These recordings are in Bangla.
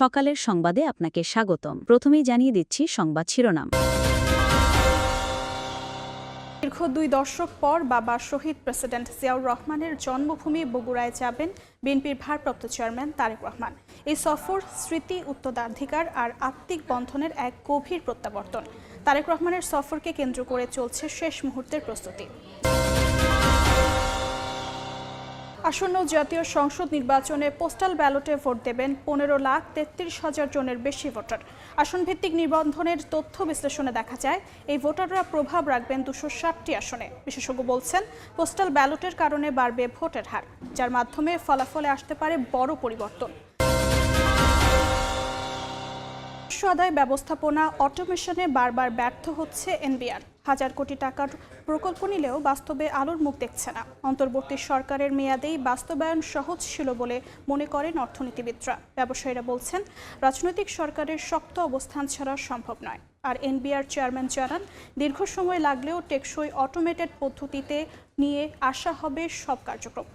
সকালের সংবাদে আপনাকে স্বাগতম। প্রথমেই জানিয়ে দিচ্ছি সংবাদ শিরোনাম। দীর্ঘ দুই দশক পর বাবা শহীদ প্রেসিডেন্ট জিয়াউর রহমানের জন্মভূমি বগুড়ায় যাবেন বিএনপির ভারপ্রাপ্ত চেয়ারম্যান তারেক রহমান। এই সফর স্মৃতি, উত্তরাধিকার আর আত্মিক বন্ধনের এক গভীর প্রত্যাবর্তন। তারেক রহমানের সফরকে কেন্দ্র করে চলছে শেষ মুহূর্তের প্রস্তুতি। আসন্ন জাতীয় সংসদ নির্বাচনে পোস্টাল ব্যালটে ভোট দেবেন পনেরো লাখ তেত্রিশ হাজার জনের বেশি ভোটার। আসনভিত্তিক নিবন্ধনের তথ্য বিশ্লেষণে দেখা যায়, এই ভোটাররা প্রভাব রাখবেন দুশো ষাটটি আসনে। বিশেষজ্ঞ বলছেন, পোস্টাল ব্যালটের কারণে বাড়বে ভোটের হার, যার মাধ্যমে ফলাফলে আসতে পারে বড় পরিবর্তন। আদায় ব্যবস্থাপনা অটোমেশনে বারবার ব্যর্থ হচ্ছে এনবিআর। হাজার কোটি টাকার প্রকল্প নিলেও বাস্তবে আলোর মুখ দেখছে না। অন্তর্বর্তী সরকারের মেয়াদেই বাস্তবায়ন সহজ ছিল বলে মনে করেন অর্থনীতিবিদরা। ব্যবসায়ীরা বলছেন, রাজনৈতিক সরকারের শক্ত অবস্থান ছাড়া সম্ভব নয়। আর এনবিআর চেয়ারম্যান জানান, দীর্ঘ সময় লাগলেও টেকসই অটোমেটেড পদ্ধতিতে নিয়ে আসা হবে সব কার্যক্রম।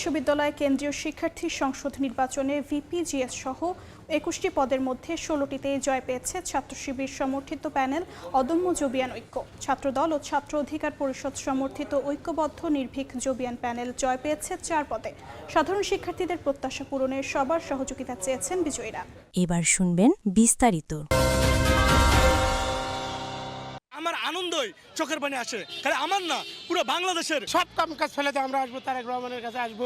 বিশ্ববিদ্যালয় কেন্দ্রীয় শিক্ষার্থী সংসদ নির্বাচনে ভিপিজিএস সহ একুশটি পদের মধ্যে ষোলোটিতে জয় পেয়েছে ছাত্র শিবির সমর্থিত প্যানেল অদম্য জবিয়ান ঐক্য। ছাত্রদল ও ছাত্র অধিকার পরিষদ সমর্থিত ঐক্যবদ্ধ নির্ভীক জবিয়ান প্যানেল জয় পেয়েছে চার পদে। সাধারণ শিক্ষার্থীদের প্রত্যাশা পূরণে সবার সহযোগিতা চেয়েছেন বিজয়ীরা। এবার শুনবেন বিস্তারিত। আনন্দই চোখের পানি আসে। তাহলে আমার না, পুরো বাংলাদেশের। সব কাম কাজ ফেলে আমরা আসব, তারেক রহমানের কাছে আসব।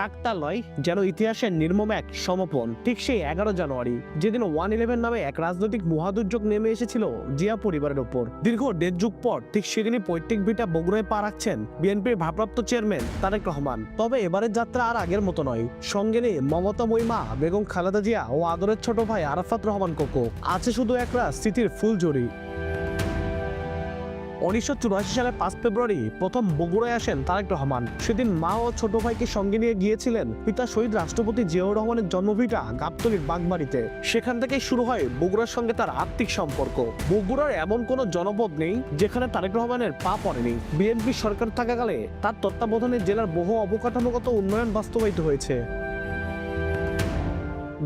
কাকতালয়, যেন ইতিহাসের নির্মম এক সমপন। ঠিক সেই এগারো জানুয়ারি, যেদিন ওয়ান ইলেভেন নামে এক রাজনৈতিক মহাদুর্যোগ নেমে এসেছিল জিয়া পরিবারের ওপর। দীর্ঘ দেড় যুগ পর, ঠিক সেদিনই পৈতৃক ভিটা বগুড়ায় পা রাখছেন বিএনপির ভারপ্রাপ্ত চেয়ারম্যান তারেক রহমান। তবে এবারের যাত্রা আর আগের মতো নয়। সঙ্গে নেই মমতা মহিমা বেগম খালেদা জিয়া ও আদরের ছোট ভাই আরাফাত রহমান কোকো। আছে শুধু একটা স্মৃতির ফুলঝুরি। উনিশশো চুরাশি সালে পাঁচ ফেব্রুয়ারি প্রথম বগুড়ায় আসেন তারেক রহমান। সেদিন মা ও ছোট ভাইকে সঙ্গে নিয়ে গিয়েছিলেন পিতা শহীদ রাষ্ট্রপতি জিয়াউর রহমানের জন্মভিটা গাবতলির বাগবাড়িতে। সেখান থেকে শুরু হয় বগুড়ার সঙ্গে তার আর্থিক সম্পর্ক। বগুড়ার এমন কোনো জনপদ নেই যেখানে তারেক রহমানের পা পড়েনি। বিএনপি সরকার থাকাকালে তার তত্ত্বাবধানে জেলার বহু অবকাঠামোগত উন্নয়ন বাস্তবায়িত হয়েছে।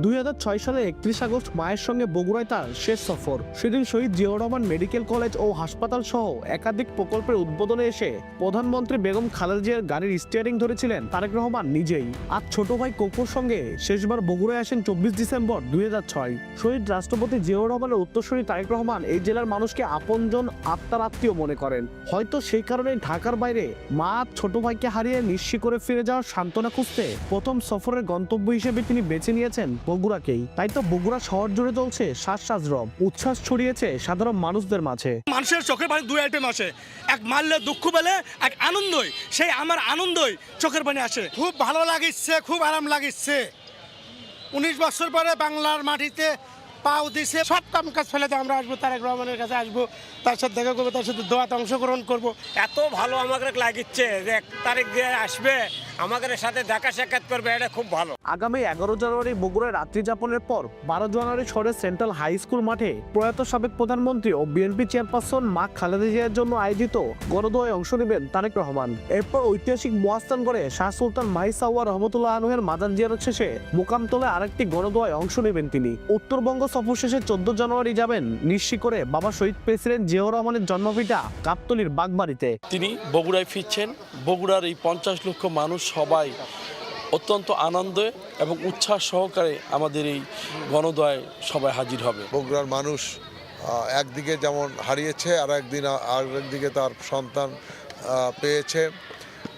দুই হাজার ছয় সালে একত্রিশ আগস্ট মায়ের সঙ্গে বগুড়ায় তার শেষ সফর। সেদিন শহীদ জিয়াউর রহমান মেডিকেল কলেজ ও হাসপাতাল সহ একাধিক প্রকল্পের উদ্বোধনে এসে প্রধানমন্ত্রী বেগম খালেদা জিয়ার গাড়ির স্টিয়ারিং ধরেছিলেন তারেক রহমান নিজেই। আর ছোট ভাই কোকোর সঙ্গে শেষবার বগুড়ায় আসেন চব্বিশ ডিসেম্বর দুই হাজার ছয়। শহীদ রাষ্ট্রপতি জিয়াউর রহমানের উত্তরসূরি তারেক রহমান এই জেলার মানুষকে আপনজন আত্মার আত্মীয় মনে করেন। হয়তো সেই কারণে ঢাকার বাইরে মা ছোট ভাইকে হারিয়ে নিঃস্বী করে ফিরে যাওয়ার সান্ত্বনা খুঁজতে প্রথম সফরের গন্তব্য হিসেবে তিনি বেছে নিয়েছেন বগুড়াকেই। তাই তো বগুড়া শহর জুড়ে চলছে শ্বাস শ্বাস রব। উচ্ছ্বাস ছড়িয়েছে সাধারণ মানুষদের মাঝে। মানুষের চোখের পানি দুই আইটেম আসে। এক মারলে দুঃখ পেলে এক আনন্দই। সেই আমার আনন্দই চোখের পানি আসে। খুব ভালো লাগিচ্ছে খুব আরাম লাগিচ্ছে। উনিশ বছর পরে বাংলার মাটিতে পাও দিছে সব কাম কাজ ফেলে দিয়ে আমরা আসব তারেক রহমানের কাছে আসব তার সাথে দেখা করব তার সাথে দোয়াতে অংশগ্রহণ করব। এত ভালো আমাকে লাগিচ্ছে যে এক তারিখ দিয়ে আসবে আমাদের সাথে দেখা সাক্ষাৎ করবে এটা খুব ভালো। আগামী এগারো জানুয়ারি বগুড়ায় রাত্রি যাপনের পর বারো জানুয়ারি শহরের সেন্ট্রাল হাই স্কুল মাঠে প্রয়াত সাবেক প্রধানমন্ত্রী ও বিএনপি চেয়ারপারসন মা খালেদা জিয়ার জন্য আয়োজিত গণদোয়ায় অংশ নেবেন তারেক রহমান। এরপর ঐতিহাসিক মহাস্থান করে শাহ সুলতান মাহিসাওয়া রহমতুল্লাহ আনহের মাদার জিয়ারত শেষে মোকামতলায় আরেকটি গণদোয়ায় অংশ নেবেন তিনি। উত্তরবঙ্গ সফর শেষে চোদ্দ জানুয়ারি যাবেন নিশ্চি করে বাবা শহীদ প্রেসিডেন্ট জিয়াউর রহমানের জন্মভিটা গাবতলির বাগবাড়িতে। তিনি বগুড়ায় ফিরছেন। বগুড়ার এই পঞ্চাশ লক্ষ মানুষ সবাই অত্যন্ত আনন্দে এবং উচ্ছ্বাস সহকারে আমাদের এই গণদয় সবাই হাজির হবে। বগুড়ার মানুষ একদিকে যেমন হারিয়েছে আর একদিন আর একদিকে তার সন্তান পেয়েছে।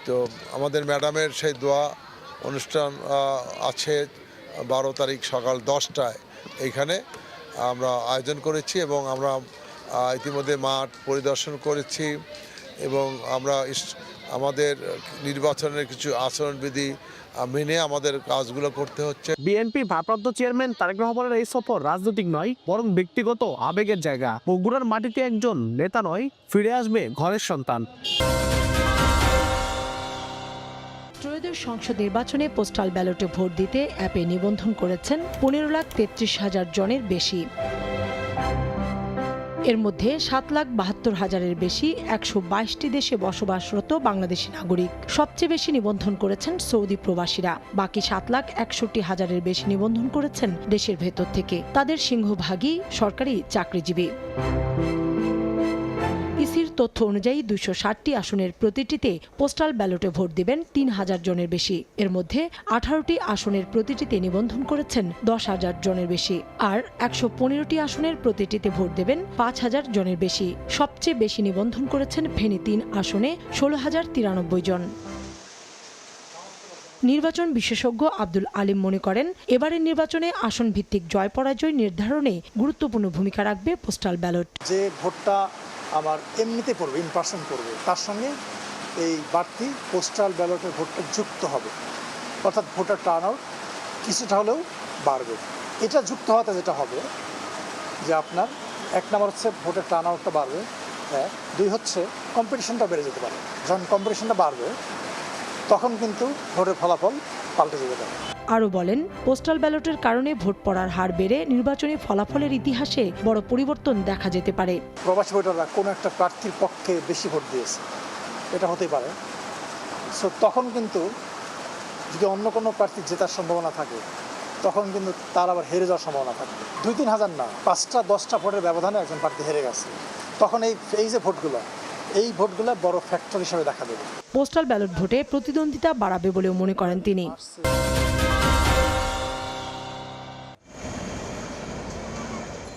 তো আমাদের ম্যাডামের সেই দোয়া অনুষ্ঠান আছে বারো তারিখ সকাল দশটায়। এইখানে আমরা আয়োজন করেছি এবং আমরা ইতিমধ্যে মাঠ পরিদর্শন করেছি এবং আমরা আমাদের নির্বাচনের কিছু আচরণবিধি মেনে আমাদের কাজগুলো করতে হচ্ছে। বিএনপি ভারপ্রাপ্ত চেয়ারম্যান তারেক রহমানের এই সফর রাজনৈতিক নয় বরং ব্যক্তিগত আবেগের জায়গা। বগুড়ার মাটিতে একজন নেতা নয় ফিরে আসবে ঘরের সন্তান। ত্রয়োদশ সংসদ নির্বাচনে পোস্টাল ব্যালটে ভোট দিতে অ্যাপে নিবন্ধন করেছেন পনেরো লাখ তেত্রিশ হাজার জনের বেশি। এর মধ্যে সাত লাখ বাহাত্তর হাজারের বেশি একশো বাইশটি দেশে বসবাসরত বাংলাদেশি নাগরিক। সবচেয়ে বেশি নিবন্ধন করেছেন সৌদি প্রবাসীরা। বাকি সাত লাখ একষট্টি হাজারের বেশি নিবন্ধন করেছেন দেশের ভেতর থেকে। তাদের সিংহভাগই সরকারি চাকরিজীবী। তথ্য অনুযায়ী দুশো ষাটটি আসনের প্রতিটিতে পোস্টাল ব্যালটে ভোট দিবেন তিন হাজার জনের বেশি। এর মধ্যে আঠারোটি আসনের প্রতিটিতে নিবন্ধন করেছেন দশ হাজার জনের বেশি আর একশো পনেরোটি আসনের প্রতিটিতে ভোট দেবেন পাঁচ হাজার জনের বেশি। সবচেয়ে বেশি নিবন্ধন করেছেন ফেনী তিন আসনে ষোলো হাজার তিরানব্বই জন। নির্বাচন বিশেষজ্ঞ আব্দুল আলিম মনে করেন, এবারের নির্বাচনে আসন ভিত্তিক জয় পরাজয় নির্ধারণে গুরুত্বপূর্ণ ভূমিকা রাখবে পোস্টাল ব্যালট। যে ভোটটা আমার এমনিতে পড়বে ইন পার্সন পড়বে তার সঙ্গে এই বাড়তি পোস্টাল ব্যালটের ভোটটা যুক্ত হবে। অর্থাৎ ভোটার টার্ন আউট কিছুটা হলেও বাড়বে। এটা যুক্ত হওয়াতে যেটা হবে, যে আপনার এক নম্বর হচ্ছে ভোটের টার্ন আউটটা বাড়বে এক দুই হচ্ছে কম্পিটিশনটা বেড়ে যেতে পারে। যখন কম্পিটিশনটা বাড়বে, তখন কিন্তু ভোটের ফলাফল পাল্টে যেতে পারে। আরও বলেন পোস্টাল ব্যালটের কারণে ভোট পড়ার হার বেড়ে নির্বাচনী ফলাফলের ইতিহাসে বড় পরিবর্তন দেখা যেতে পারে। প্রবাসী ভোটাররা কোনো একটা প্রার্থীর পক্ষে বেশি ভোট দিয়েছে। এটা হতে পারে। সো তখন কিন্তু যদি অন্য কোনো প্রার্থী জেতার সম্ভাবনা থাকে তখন কিন্তু তার আবার হেরে যাওয়ার সম্ভাবনা থাকে দুই তিন হাজার না পাঁচটা দশটা ভোটের ব্যবধানে একজন প্রার্থী হেরে গেছে। তখন এই এই যে ভোটগুলো এই ভোটগুলো বড় ফ্যাক্টর হিসেবে দেখা দেবে। পোস্টাল ব্যালট ভোটে প্রতিদ্বন্দ্বিতা বাড়াবে বলেও মনে করেন তিনি।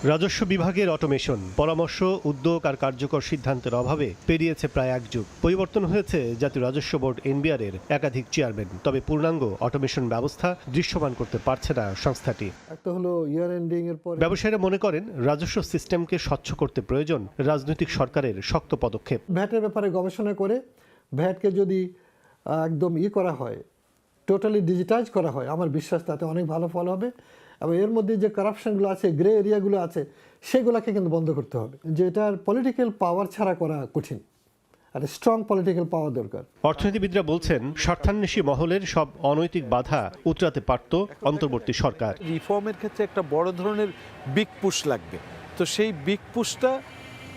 রাজস্ব বিভাগের অটোমেশন পরামর্শ উদ্যোগ আর কার্যকর সিদ্ধান্তের অভাবে পেরিয়েছে প্রায় এক যুগ। পরিবর্তন হয়েছে জাতীয় রাজস্ব বোর্ড এনবিআর এর একাধিক চেয়ারম্যান তবে পূর্ণাঙ্গ অটোমেশন ব্যবস্থা দৃশ্যমান করতে পারছে না সংস্থাটি। একটা হলো ইয়ার এন্ডিং এর পর ব্যবসায়ীরা মনে করেন রাজস্ব সিস্টেমকে স্বচ্ছ করতে প্রয়োজন রাজনৈতিক সরকারের শক্ত পদক্ষেপ। ভ্যাটের ব্যাপারে গবেষণা করে ভ্যাটকে যদি একদম ই করা হয় টোটালি ডিজিটাইজ করা হয় আমার বিশ্বাস তাতে অনেক ভালো ফল হবে। এবং এর মধ্যে যে করাপশনগুলো আছে গ্রে এরিয়াগুলো আছে সেগুলোকে কিন্তু বন্ধ করতে হবে। যে এটার পলিটিক্যাল পাওয়ার ছাড়া করা কঠিন। আর স্ট্রং পলিটিক্যাল পাওয়ার দরকার। অর্থনীতিবিদরা বলছেন স্বার্থান্বেষী মহলের সব অনৈতিক বাধা উতরাতে পারত অন্তর্বর্তী সরকার। রিফর্মের ক্ষেত্রে একটা বড় ধরনের বিগ পুশ লাগবে। তো সেই বিগ পুশটা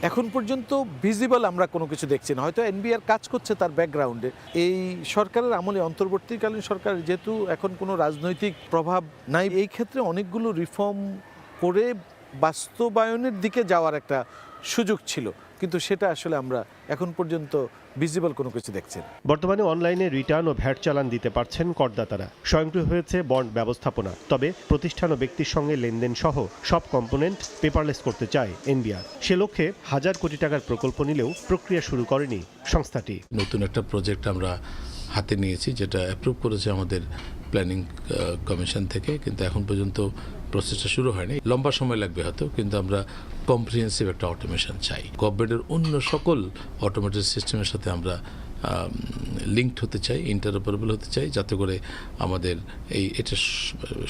এখন পর্যন্ত ভিজিবল আমরা কোনো কিছু দেখছি না। হয়তো এনবিআর কাজ করছে তার ব্যাকগ্রাউন্ডে এই সরকারের আমলে অন্তর্বর্তীকালীন সরকার যেহেতু এখন কোনো রাজনৈতিক প্রভাব নাই, এই ক্ষেত্রে অনেকগুলো রিফর্ম করে বাস্তবায়নের দিকে যাওয়ার একটা সুযোগ ছিল। কিন্তু সেটা আসলে আমরা এখন পর্যন্ত ভিজিবল কোনো কিছু দেখছি বর্তমানে অনলাইনে রিটার্ন ও ভ্যাট চালান দিতে পারছেন করদাতারা। স্বয়ংক্রিয় হয়েছে বন্ড ব্যবস্থাপনা। তবে প্রতিষ্ঠান ও ব্যক্তির সঙ্গে লেনদেন সহ সব কম্পোনেন্ট পেপারলেস করতে চায় এনবিআর। সে লক্ষ্যে হাজার কোটি টাকার প্রকল্প নিলেও প্রক্রিয়া শুরু করেনি সংস্থাটি। নতুন একটা প্রজেক্ট আমরা হাতে নিয়েছি যেটা অ্যাপ্রুভ করেছে আমাদের প্ল্যানিং কমিশন থেকে। কিন্তু এখন পর্যন্ত প্রসেসটা শুরু হয়নি। লম্বা সময় লাগবে হয়তো, কিন্তু আমরা কম্প্রিহেন্সিভ একটা অটোমেশন চাই। গভর্নমেন্টের অন্য সকল অটোমেটেড সিস্টেমের সাথে আমরা লিঙ্কড হতে চাই ইন্টারঅপারেবল হতে চাই, যাতে করে আমাদের এই, এটা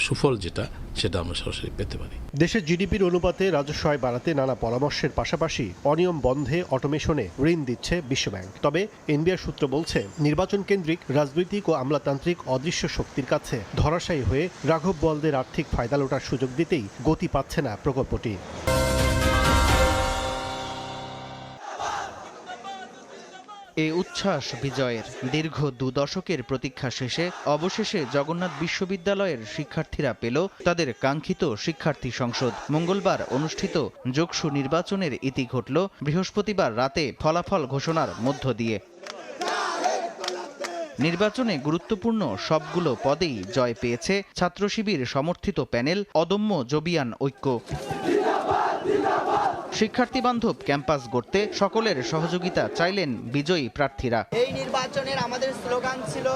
সুফল যেটা, সেটা আমরা সরাসরি পেতে পারি। দেশের জিডিপির অনুপাতে রাজস্ব আয় বাড়াতে নানা পরামর্শের পাশাপাশি অনিয়ম বন্ধে অটোমেশনে ঋণ দিচ্ছে বিশ্বব্যাংক। তবে এনবিআর সূত্র বলছে, নির্বাচন কেন্দ্রিক, রাজনৈতিক ও আমলাতান্ত্রিক অদৃশ্য শক্তির কাছে ধরাশায়ী হয়ে রাঘব বলদের আর্থিক ফায়দা লোটার সুযোগ দিতেই গতি পাচ্ছে না প্রকল্পটি। এ উচ্ছ্বাস বিজয়ের। দীর্ঘ দু দশকের প্রতীক্ষা শেষে অবশেষে জগন্নাথ বিশ্ববিদ্যালয়ের শিক্ষার্থীরা পেল তাদের কাঙ্ক্ষিত শিক্ষার্থী সংসদ। মঙ্গলবার অনুষ্ঠিত যোগসু নির্বাচনের ইতি ঘটল বৃহস্পতিবার রাতে ফলাফল ঘোষণার মধ্য দিয়ে। নির্বাচনে গুরুত্বপূর্ণ সবগুলো পদেই জয় পেয়েছে ছাত্রশিবির সমর্থিত প্যানেল অদম্য জবিয়ান ঐক্য। শিক্ষার্থী বান্ধব ক্যাম্পাস গড়তে সকলের সহযোগিতা চাইলেন বিজয়ী প্রার্থীরা। এই নির্বাচনের আমাদের স্লোগান ছিল,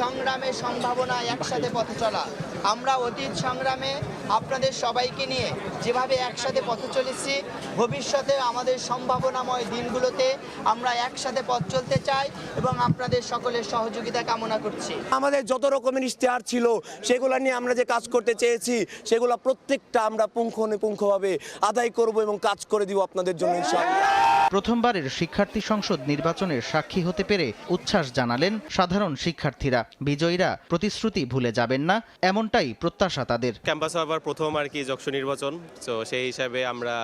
সংগ্রামে সম্ভাবনা একসাথে পথে চলা। আমরা অতীত সংগ্রামে আপনাদের সবাইকে নিয়ে যেভাবে একসাথে পথে চলেছি ভবিষ্যতে আমাদের সম্ভাবনাময় দিনগুলোতে আমরা একসাথে পথ চলতে চাই এবং আপনাদের সকলের সহযোগিতা কামনা করছি। আমাদের যত রকমের ইশতেহার ছিল সেগুলো নিয়ে আমরা যে কাজ করতে চেয়েছি সেগুলো প্রত্যেকটা আমরা পুঙ্খানুপুঙ্খভাবে আদায় করব এবং কাজ করে দিব আপনাদের জন্য ইনশাআল্লাহ। প্রথমবারের শিক্ষার্থী সংসদ নির্বাচনের সাক্ষী হতে পেরে উচ্ছ্বাস জানালেন সাধারণ শিক্ষার্থীরা। বিজয়ীরা প্রতিশ্রুতি ভুলে যাবেন না এমনটাই প্রত্যাশা তাদের? ক্যাম্পাসে আবার প্রথম আর কি যক্ষ নির্বাচন তো সেই হিসাবে আমরা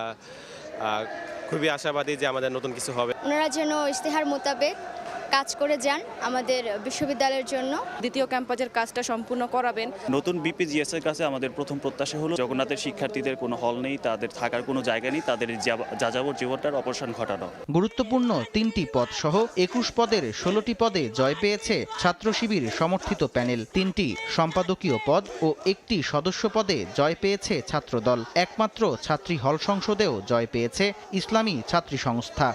খুবই আশাবাদী যে আমাদের নতুন কিছু হবে। ওনারা যেন ইশতেহার মোতাবেক কাজ করে যান আমাদের বিশ্ববিদ্যালয়ের জন্য। দ্বিতীয় ক্যাম্পাসের কাজটা সম্পূর্ণ করাবেন। নতুন বিপিজিএস এর কাছে আমাদের প্রথম প্রত্যাশা হলো জগন্নাথের শিক্ষার্থীদের কোনো হল নেই তাদের থাকার কোনো জায়গা নেই তাদের যা- যাযাবর জীবনটার অপসারণ ঘটানো। গুরুত্বপূর্ণ তিনটি পদ সহ একুশ পদের ষোলোটি পদে জয় পেয়েছে ছাত্র শিবির সমর্থিত প্যানেল। তিনটি সম্পাদকীয় পদ ও একটি সদস্য পদে জয় পেয়েছে ছাত্রদল। একমাত্র ছাত্রী হল সংসদেও জয় পেয়েছে ইসলামী ছাত্রী সংস্থা।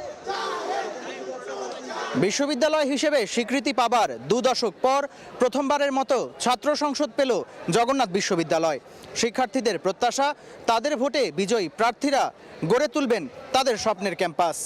বিশ্ববিদ্যালয় হিসেবে স্বীকৃতি পাবার দু দশক পর প্রথমবারের মতো ছাত্র সংসদ পেল জগন্নাথ বিশ্ববিদ্যালয়। শিক্ষার্থীদের প্রত্যাশা, তাদের ভোটে বিজয়ী প্রার্থীরা গড়ে তুলবেন তাদের স্বপ্নের ক্যাম্পাস।